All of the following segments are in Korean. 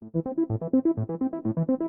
Thank you.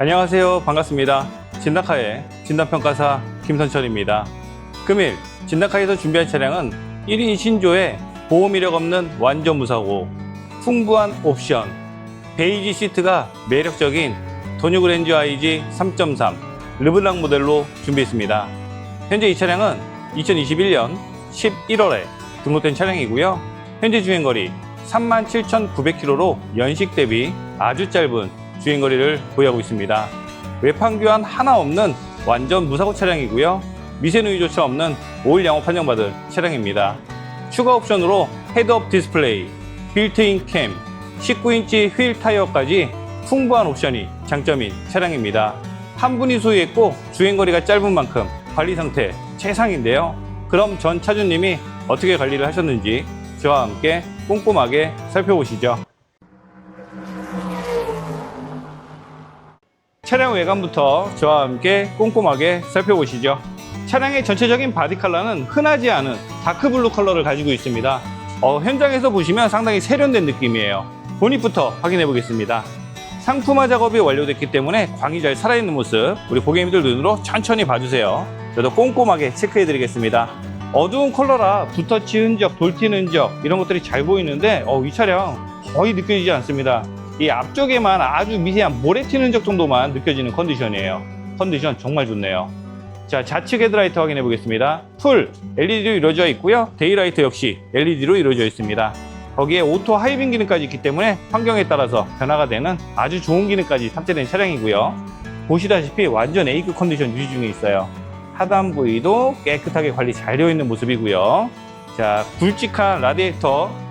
안녕하세요. 반갑습니다. 진다카의 진단평가사 김선철입니다. 금일 진다카에서 준비한 차량은 1인 신조에 보험 이력 없는 완전 무사고, 풍부한 옵션, 베이지 시트가 매력적인 도뉴그랜저 IG 3.3 르블랑 모델로 준비했습니다. 현재 이 차량은 2021년 11월에 등록된 차량이고요. 현재 주행거리 37,900km로 연식 대비 아주 짧은 주행거리를 보유하고 있습니다. 외판 교환 하나 없는 완전 무사고 차량이고요. 미세 누유 조차 없는 오일 양호 판정받은 차량입니다. 추가 옵션으로 헤드업 디스플레이, 빌트인 캠, 19인치 휠 타이어까지 풍부한 옵션이 장점인 차량입니다. 한 분이 소유했고 주행거리가 짧은 만큼 관리 상태 최상인데요. 그럼 전 차주님이 어떻게 관리를 하셨는지 저와 함께 꼼꼼하게 살펴보시죠. 차량 외관부터 저와 함께 꼼꼼하게 살펴보시죠. 차량의 전체적인 바디 컬러는 흔하지 않은 다크블루 컬러를 가지고 있습니다. 어, 현장에서 보시면 상당히 세련된 느낌이에요. 본닛부터 확인해 보겠습니다. 상품화 작업이 완료됐기 때문에 광이 잘 살아있는 모습 우리 고객님들 눈으로 천천히 봐주세요. 저도 꼼꼼하게 체크해 드리겠습니다. 어두운 컬러라 붓터치 흔적, 돌팅 흔적 이런 것들이 잘 보이는데 어, 이 차량 거의 느껴지지 않습니다. 이 앞쪽에만 아주 미세한 모래 튀는 흔적 정도만 느껴지는 컨디션이에요. 컨디션 정말 좋네요. 자, 좌측 헤드라이트 확인해 보겠습니다. 풀 LED로 이루어져 있고요. 데이라이트 역시 LED로 이루어져 있습니다. 거기에 오토 하이빙 기능까지 있기 때문에 환경에 따라서 변화가 되는 아주 좋은 기능까지 탑재된 차량이고요. 보시다시피 완전 A급 컨디션 유지 중에 있어요. 하단 부위도 깨끗하게 관리 잘 되어 있는 모습이고요. 자, 굵직한 라디에이터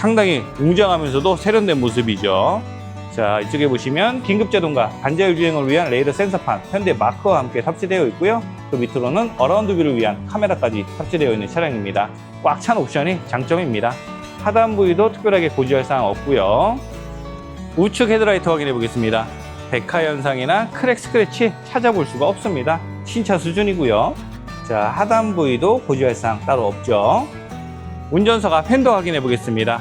상당히 웅장하면서도 세련된 모습이죠. 자, 이쪽에 보시면 긴급 제동과 반자율 주행을 위한 레이더 센서판 현대 마크와 함께 탑재되어 있고요. 그 밑으로는 어라운드 뷰를 위한 카메라까지 탑재되어 있는 차량입니다. 꽉 찬 옵션이 장점입니다. 하단 부위도 특별하게 고지할 사항 없고요. 우측 헤드라이트 확인해 보겠습니다. 백화 현상이나 크랙 스크래치 찾아볼 수가 없습니다. 신차 수준이고요. 자, 하단 부위도 고지할 사항 따로 없죠. 운전석 앞 핸더 확인해 보겠습니다.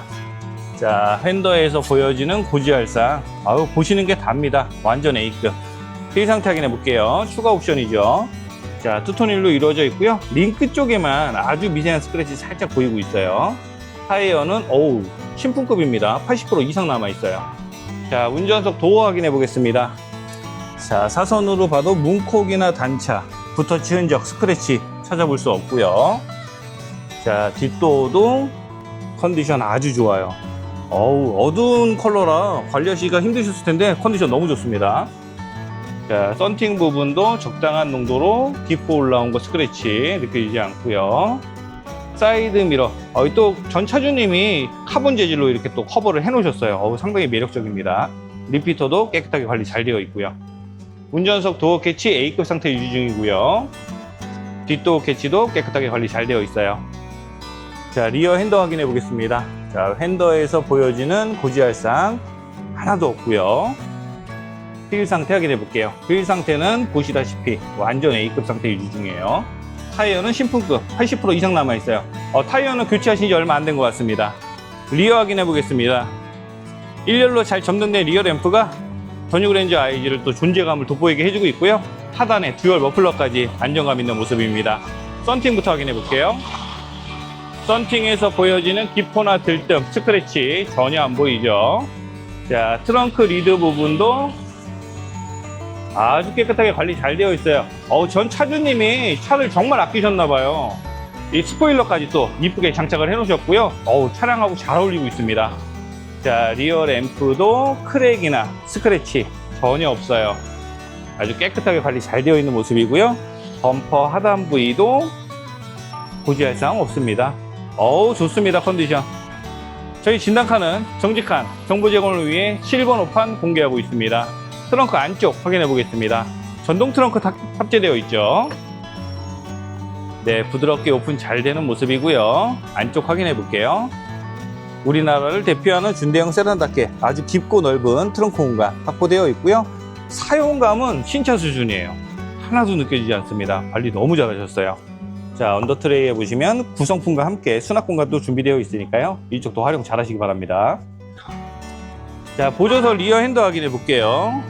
자, 핸더에서 보여지는 고지할상. 아우, 보시는 게 답니다. 완전 A급. 휠 상태 확인해 볼게요. 추가 옵션이죠. 자, 투톤일로 이루어져 있고요. 링크 쪽에만 아주 미세한 스크래치 살짝 보이고 있어요. 타이어는, 어우, 신품급입니다. 80% 이상 남아 있어요. 자, 운전석 도어 확인해 보겠습니다. 자, 사선으로 봐도 문콕이나 단차, 붓터치 흔적, 스크래치 찾아볼 수 없고요. 자, 뒷도어도 컨디션 아주 좋아요. 어우, 어두운 컬러라 관리하시기가 힘드셨을 텐데 컨디션 너무 좋습니다. 자, 썬팅 부분도 적당한 농도로 깊고 올라온 거 스크래치 느껴지지 않고요. 사이드 미러. 어, 또전 차주님이 카본 재질로 이렇게 또 커버를 해 놓으셨어요. 어우, 상당히 매력적입니다. 리피터도 깨끗하게 관리 잘 되어 있고요. 운전석 도어 캐치 A급 상태 유지 중이고요. 뒷도어 캐치도 깨끗하게 관리 잘 되어 있어요. 자, 리어 핸더 확인해 보겠습니다. 자, 핸더에서 보여지는 고지할상 하나도 없고요. 휠 상태 확인해 볼게요. 휠 상태는 보시다시피 완전 A급 상태 유지 중이에요. 타이어는 신품급 80% 이상 남아 있어요. 어, 타이어는 교체하신 지 얼마 안 된 것 같습니다. 리어 확인해 보겠습니다. 일렬로 잘 점등된 리어 램프가 더뉴그랜저 IG를 또 존재감을 돋보이게 해주고 있고요. 하단에 듀얼 머플러까지 안정감 있는 모습입니다. 썬팅부터 확인해 볼게요. 썬팅에서 보여지는 기포나 들뜸, 스크래치 전혀 안 보이죠. 자, 트렁크 리드 부분도 아주 깨끗하게 관리 잘 되어 있어요. 어우, 전 차주님이 차를 정말 아끼셨나봐요. 이 스포일러까지 또 이쁘게 장착을 해 놓으셨고요. 어우, 차량하고 잘 어울리고 있습니다. 자, 리어 램프도 크랙이나 스크래치 전혀 없어요. 아주 깨끗하게 관리 잘 되어 있는 모습이고요. 범퍼 하단 부위도 고지할 사항 없습니다. 어우, 좋습니다, 컨디션. 저희 진단카는 정직한 정보 제공을 위해 7번 호판 공개하고 있습니다. 트렁크 안쪽 확인해 보겠습니다. 전동 트렁크 탑- 탑재되어 있죠. 네, 부드럽게 오픈 잘 되는 모습이고요. 안쪽 확인해 볼게요. 우리나라를 대표하는 준대형 세단답게 아주 깊고 넓은 트렁크 공간 확보되어 있고요. 사용감은 신차 수준이에요. 하나도 느껴지지 않습니다. 관리 너무 잘하셨어요. 자, 언더 트레이에 보시면 구성품과 함께 수납 공간도 준비되어 있으니까요. 이쪽도 활용 잘 하시기 바랍니다. 자, 보조석 리어 핸더 확인해 볼게요.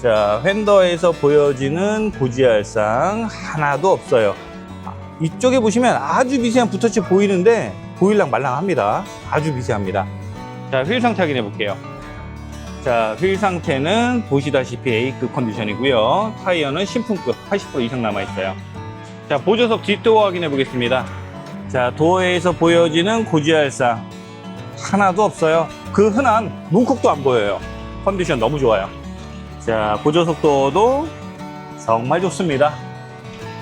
자, 핸더에서 보여지는 고지할상 하나도 없어요. 아, 이쪽에 보시면 아주 미세한 붓터치 보이는데 보일랑 말랑합니다. 아주 미세합니다. 자, 휠 상태 확인해 볼게요. 자, 휠 상태는 보시다시피 A급 컨디션이고요. 타이어는 신품급 80% 이상 남아 있어요. 자, 보조석 뒷도어 확인해 보겠습니다. 자, 도어에서 보여지는 고지할상 하나도 없어요. 그 흔한 문콕도 안 보여요. 컨디션 너무 좋아요. 자, 보조석 도어도 정말 좋습니다.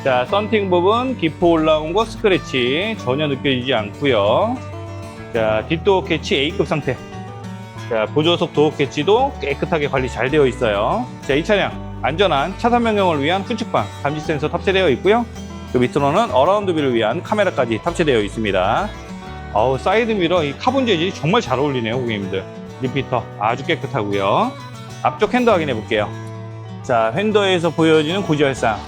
자, 썬팅 부분 기포 올라온 거 스크래치 전혀 느껴지지 않고요. 자, 뒷도어 캐치 A급 상태. 자, 보조석 도어 캐치도 깨끗하게 관리 잘 되어 있어요. 자, 이 차량 안전한 차선 변경을 위한 후측방 감지 센서 탑재되어 있고요. 그 밑으로는 어라운드 뷰를 위한 카메라까지 탑재되어 있습니다. 어우, 사이드 미러 이 카본 재질이 정말 잘 어울리네요, 고객님들. 리피터 아주 깨끗하고요. 앞쪽 핸더 확인해 볼게요. 자, 핸더에서 보여지는 고지혈상.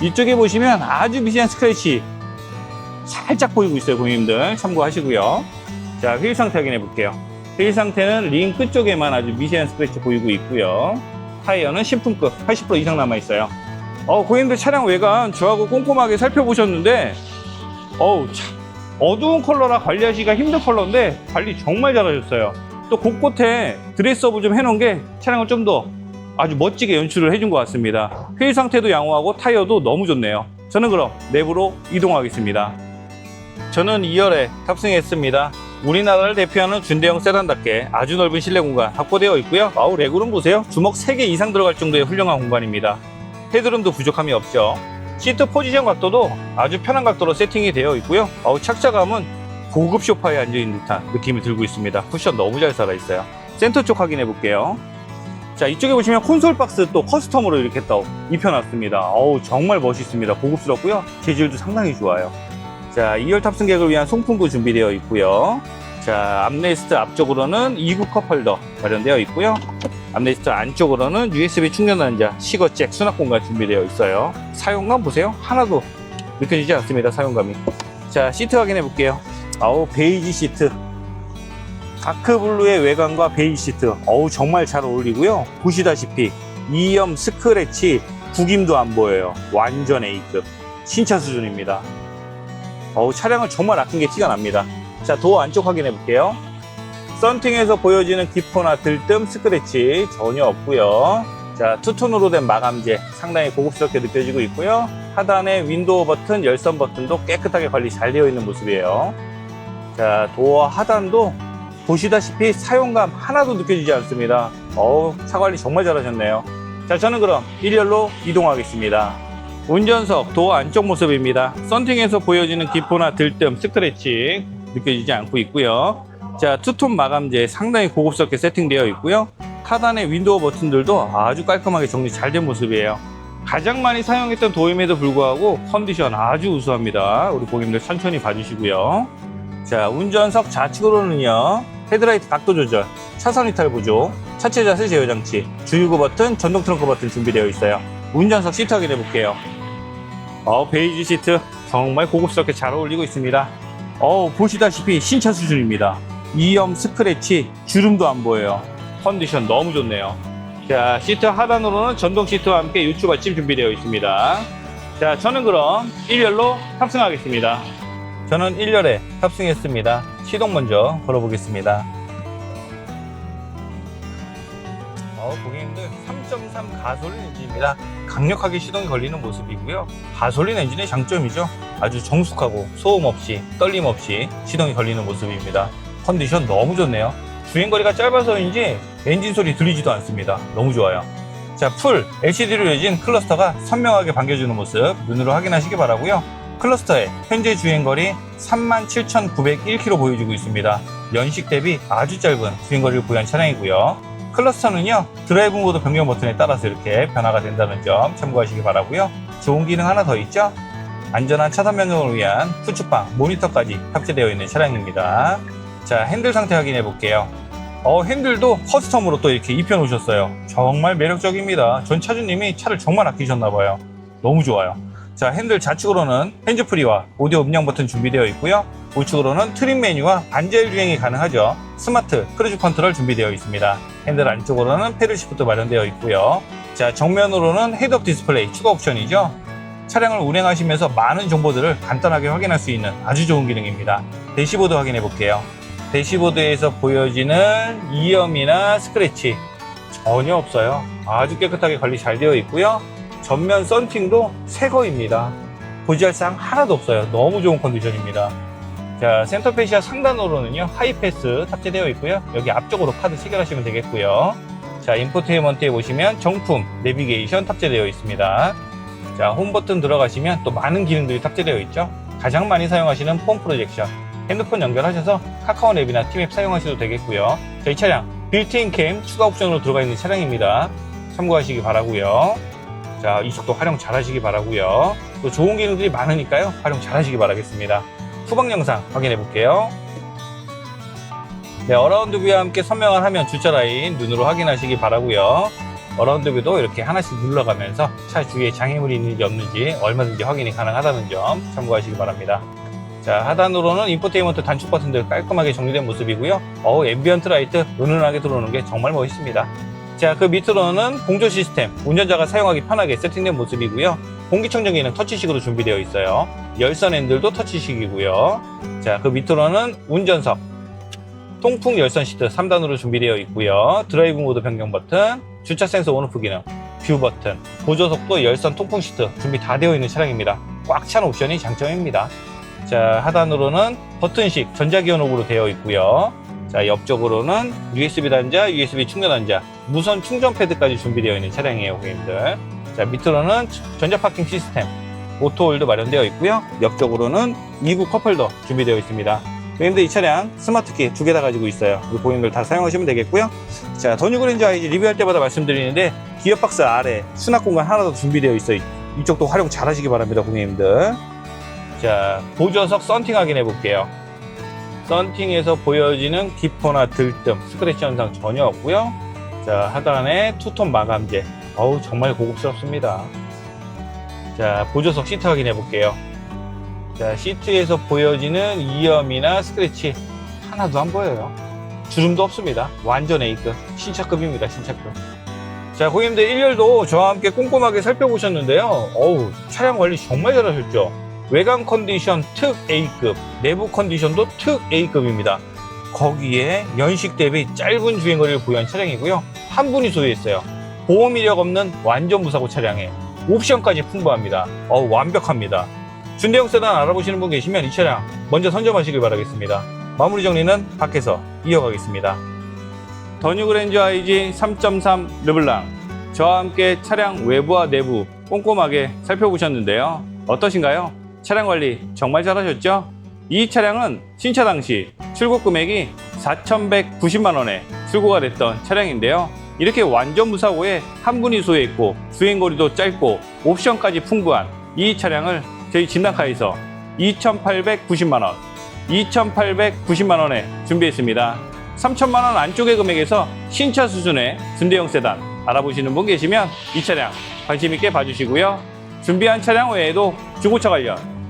이쪽에 보시면 아주 미세한 스크래치 살짝 보이고 있어요, 고객님들. 참고하시고요. 자, 휠 상태 확인해 볼게요. 휠 상태는 링 끝쪽에만 아주 미세한 스크래치 보이고 있고요. 타이어는 신품급 80% 이상 남아 있어요. 어, 고객님들 차량 외관 저하고 꼼꼼하게 살펴보셨는데, 어우, 참, 어두운 컬러라 관리하기가 힘든 컬러인데, 관리 정말 잘하셨어요. 또 곳곳에 드레스업을 좀 해놓은 게 차량을 좀 더 아주 멋지게 연출을 해준 것 같습니다. 휠 상태도 양호하고 타이어도 너무 좋네요. 저는 그럼 내부로 이동하겠습니다. 저는 2열에 탑승했습니다. 우리나라를 대표하는 준대형 세단답게 아주 넓은 실내 공간 확보되어 있고요. 아우 레그룸 보세요. 주먹 3개 이상 들어갈 정도의 훌륭한 공간입니다. 헤드룸도 부족함이 없죠. 시트 포지션 각도도 아주 편한 각도로 세팅이 되어 있고요. 아우 착자감은 고급 소파에 앉아있는 듯한 느낌이 들고 있습니다. 쿠션 너무 잘 살아있어요. 센터 쪽 확인해 볼게요. 자 이쪽에 보시면 콘솔 박스 또 커스텀으로 이렇게 또 입혀놨습니다. 어우 정말 멋있습니다. 고급스럽고요. 재질도 상당히 좋아요. 자 2열 탑승객을 위한 송풍구 준비되어 있고요. 자 암레스트 앞쪽으로는 2구 컵 홀더 마련되어 있고요. 암레스트 안쪽으로는 USB 충전 단자, 시거잭 수납 공간 준비되어 있어요. 사용감 보세요. 하나도 느껴지지 않습니다. 사용감이. 자 시트 확인해 볼게요. 아우 베이지 시트 다크블루의 외관과 베이지 시트 어우 정말 잘 어울리고요 보시다시피 이염 스크래치 구김도 안 보여요 완전 A급 신차 수준입니다 어우 차량을 정말 아낀 게 티가 납니다 자 도어 안쪽 확인해 볼게요 썬팅에서 보여지는 기포나 들뜸 스크래치 전혀 없고요 자 투톤으로 된 마감재 상당히 고급스럽게 느껴지고 있고요 하단에 윈도우 버튼 열선 버튼도 깨끗하게 관리 잘 되어 있는 모습이에요 자 도어 하단도 보시다시피 사용감 하나도 느껴지지 않습니다. 어우, 차 관리 정말 잘하셨네요. 자, 저는 그럼 1열로 이동하겠습니다. 운전석 도어 안쪽 모습입니다. 썬팅에서 보여지는 기포나 들뜸, 스크래치 느껴지지 않고 있고요. 자, 투톤 마감재 상당히 고급스럽게 세팅되어 있고요. 하단의 윈도우 버튼들도 아주 깔끔하게 정리 잘 된 모습이에요. 가장 많이 사용했던 도임에도 불구하고 컨디션 아주 우수합니다. 우리 고객님들 천천히 봐주시고요. 자, 운전석 좌측으로는요. 헤드라이트 각도 조절, 차선 이탈 보조, 차체 자세 제어 장치, 주유구 버튼, 전동 트렁크 버튼 준비되어 있어요. 운전석 시트 확인해 볼게요. 어, 베이지 시트 정말 고급스럽게 잘 어울리고 있습니다. 어, 보시다시피 신차 수준입니다. 이염 스크래치, 주름도 안 보여요. 컨디션 너무 좋네요. 자, 시트 하단으로는 전동 시트와 함께 유추 받침 준비되어 있습니다. 자, 저는 그럼 1열로 탑승하겠습니다. 저는 1열에 탑승했습니다. 시동 먼저 걸어보겠습니다. 어, 고객님들 3.3 가솔린 엔진입니다. 강력하게 시동이 걸리는 모습이고요. 가솔린 엔진의 장점이죠. 아주 정숙하고 소음 없이 떨림 없이 시동이 걸리는 모습입니다. 컨디션 너무 좋네요. 주행거리가 짧아서인지 엔진 소리 들리지도 않습니다. 너무 좋아요. 자, 풀 LCD로 내진 클러스터가 선명하게 반겨주는 모습 눈으로 확인하시기 바라고요. 클러스터에 현재 주행거리 37,901km 보여주고 있습니다. 연식 대비 아주 짧은 주행거리를 보유한 차량이고요. 클러스터는요 드라이브 모드 변경 버튼에 따라서 이렇게 변화가 된다는 점 참고하시기 바라고요. 좋은 기능 하나 더 있죠? 안전한 차선 변경을 위한 후추방 모니터까지 탑재되어 있는 차량입니다. 자 핸들 상태 확인해 볼게요. 어, 핸들도 커스텀으로 또 이렇게 입혀 놓으셨어요. 정말 매력적입니다. 전 차주님이 차를 정말 아끼셨나 봐요. 너무 좋아요. 자, 핸들 좌측으로는 핸즈프리와 오디오 음량 버튼 준비되어 있고요. 우측으로는 트림 메뉴와 반자율 주행이 가능하죠. 스마트 크루즈 컨트롤 준비되어 있습니다. 핸들 안쪽으로는 페들 시프트 마련되어 있고요. 자, 정면으로는 헤드업 디스플레이 추가 옵션이죠. 차량을 운행하시면서 많은 정보들을 간단하게 확인할 수 있는 아주 좋은 기능입니다. 대시보드 확인해 볼게요. 대시보드에서 보여지는 이염이나 스크래치 전혀 없어요. 아주 깨끗하게 관리 잘 되어 있고요. 전면 썬팅도 새 거입니다. 고지할 사항 하나도 없어요. 너무 좋은 컨디션입니다. 자, 센터페시아 상단으로는요, 하이패스 탑재되어 있고요. 여기 앞쪽으로 카드 체결하시면 되겠고요. 자, 인포테인먼트에 보시면 정품, 내비게이션 탑재되어 있습니다. 자, 홈 버튼 들어가시면 또 많은 기능들이 탑재되어 있죠. 가장 많이 사용하시는 폰 프로젝션, 핸드폰 연결하셔서 카카오 앱이나 팀앱 사용하셔도 되겠고요. 자, 이 차량 빌트인 캠 추가 옵션으로 들어가 있는 차량입니다. 참고하시기 바라고요. 자, 이쪽도 활용 잘 하시기 바라고요. 또 좋은 기능들이 많으니까요. 활용 잘 하시기 바라겠습니다. 후방 영상 확인해 볼게요. 네, 어라운드 뷰와 함께 선명한 화면 주차 라인 눈으로 확인하시기 바라고요. 어라운드 뷰도 이렇게 하나씩 눌러가면서 차 주위에 장애물이 있는지 없는지 얼마든지 확인이 가능하다는 점 참고하시기 바랍니다. 자, 하단으로는 인포테인먼트 단축 버튼들 깔끔하게 정리된 모습이고요. 어우, 앰비언트 라이트 은은하게 들어오는 게 정말 멋있습니다. 자, 그 밑으로는 공조 시스템, 운전자가 사용하기 편하게 세팅된 모습이고요. 공기청정기는 터치식으로 준비되어 있어요. 열선 핸들도 터치식이고요. 자, 그 밑으로는 운전석, 통풍 열선 시트 3단으로 준비되어 있고요. 드라이브 모드 변경 버튼, 주차 센서 온오프 기능, 뷰 버튼, 보조석도 열선 통풍 시트 준비 다 되어 있는 차량입니다. 꽉 찬 옵션이 장점입니다. 자, 하단으로는 버튼식 전자기어녹으로 되어 있고요. 자, 옆쪽으로는 USB 단자, USB 충전 단자, 무선 충전 패드까지 준비되어 있는 차량이에요, 고객님들. 자, 밑으로는 전자 파킹 시스템, 오토홀드 마련되어 있고요. 옆쪽으로는 2구 컵홀더 준비되어 있습니다. 고객님들 이 차량 스마트키 두 개 다 가지고 있어요. 우리 고객님들 다 사용하시면 되겠고요. 자, 더 뉴그랜저 아이지 리뷰할 때마다 말씀드리는데 기어박스 아래 수납 공간 하나 더 준비되어 있어요. 이쪽도 활용 잘 하시기 바랍니다, 고객님들. 자, 보조석 썬팅 확인해 볼게요. 썬팅에서 보여지는 기포나 들뜸, 스크래치 현상 전혀 없고요. 자, 하단에 투톤 마감재. 어우, 정말 고급스럽습니다. 자, 보조석 시트 확인해 볼게요. 자, 시트에서 보여지는 이염이나 스크래치 하나도 안 보여요. 주름도 없습니다. 완전 A급, 신차급입니다, 신차급. 자, 고객님들 1열도 저와 함께 꼼꼼하게 살펴보셨는데요. 어우, 차량 관리 정말 잘하셨죠? 외관 컨디션 특 A급, 내부 컨디션도 특 A급입니다. 거기에 연식 대비 짧은 주행거리를 보유한 차량이고요. 한 분이 소유했어요. 보험 이력 없는 완전 무사고 차량에 옵션까지 풍부합니다. 어 완벽합니다. 준대형 세단 알아보시는 분 계시면 이 차량 먼저 선점하시길 바라겠습니다. 마무리 정리는 밖에서 이어가겠습니다. 더 뉴그랜저 IG 3.3 르블랑 저와 함께 차량 외부와 내부 꼼꼼하게 살펴보셨는데요. 어떠신가요? 차량 관리 정말 잘하셨죠? 이 차량은 신차 당시 출고 금액이 4,190만 원에 출고가 됐던 차량인데요. 이렇게 완전 무사고에 한 분이 소유했고 주행거리도 짧고 옵션까지 풍부한 이 차량을 저희 진단카에서 2,890만 원, 2,890만 원에 준비했습니다. 3천만 원 안쪽의 금액에서 신차 수준의 준대형 세단 알아보시는 분 계시면 이 차량 관심 있게 봐주시고요. 준비한 차량 외에도 중고차 관련